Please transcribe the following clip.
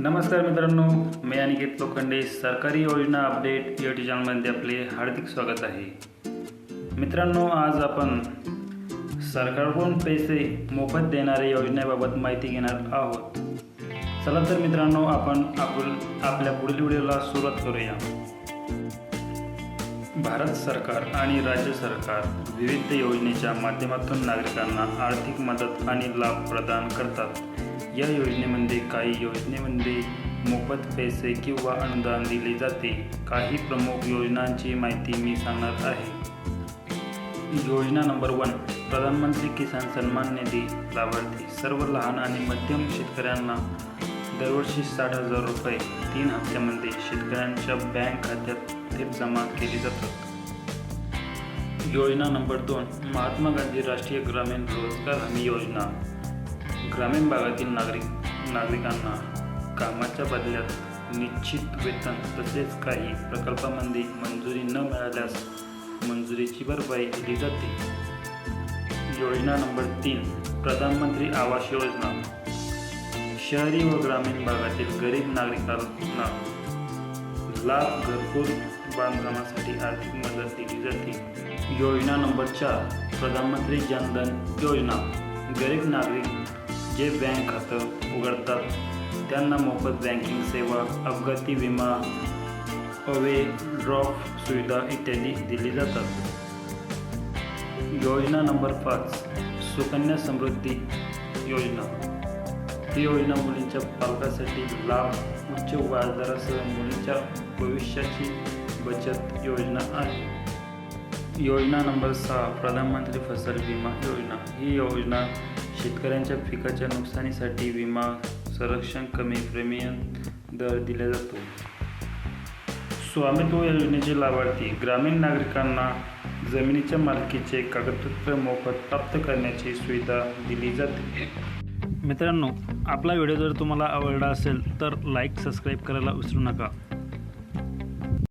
नमस्कार मित्रांनो मी अनिकेत लोखंडे. सरकारी योजना अपडेट यूट्यूब चॅनलमध्ये आपले हार्दिक स्वागत आहे. मित्रांनो आज आपण सरकारकडून पैसे मोफत देणाऱ्या योजनेबाबत माहिती घेणार आहोत. चला तर मित्रांनो आपण आपण आपल्या पुढील व्हिडिओला सुरुवात करूया. भारत सरकार आणि राज्य सरकार विविध योजनेच्या माध्यमातून नागरिकांना आर्थिक मदत आणि लाभ प्रदान करतात. या योजनेमध्ये काही योजनेमध्ये मोफत पैसे किंवा अनुदान दिले जाते. काही प्रमुख योजनांची माहिती मी सांगणार आहे. योजना नंबर वन प्रधानमंत्री किसान सन्मान निधी लाभार्थी. सर्व लहान आणि मध्यम शेतकऱ्यांना दरवर्षी साठ हजार रुपये तीन हप्त्यामध्ये शेतकऱ्यांच्या बँक खात्यात थेट जमा केली जातात. योजना नंबर दोन महात्मा गांधी राष्ट्रीय ग्रामीण रोजगार हमी योजना. ग्रामीण भागातील नागरिक नागरिकांना कामाच्या बदल्यात निश्चित वेतन तसेच काही प्रकल्पामध्ये मंजुरी न मिळाल्यास मंजुरीची भरपाई दिली जाते. योजना नंबर तीन प्रधानमंत्री आवास योजना. शहरी व ग्रामीण भागातील गरीब नागरिकांना लाभ घरपूर बांधकामासाठी आर्थिक मदत दिली जाते. योजना नंबर चार प्रधानमंत्री जनधन योजना. गरीब नागरिक जे बँक खातं उघडतात त्यांना मोफत बँकिंग सेवा अपघाती विमा अवे ड्रॉप सुविधा इत्यादी दिली जातात. योजना नंबर पाच सुकन्या समृद्धी योजना. ही योजना मुलींच्या पालकासाठी लाभ उच्च व्याजदरासह मुलींच्या भविष्याची बचत योजना आहे. योजना नंबर सहा प्रधानमंत्री फसल विमा योजना. ही योजना शेतकऱ्यांच्या पिकाच्या नुकसानीसाठी विमा संरक्षण कमी प्रीमियम दर दिला जातो. स्वामित्व योजनेचे लाभार्थी ग्रामीण नागरिकांना जमिनीच्या मालकीचे कागदपत्र मोफत प्राप्त करण्याची सुविधा दिली जाते. मित्रांनो आपला व्हिडिओ जर तुम्हाला आवडला असेल तर लाईक सबस्क्राईब करायला विसरू नका.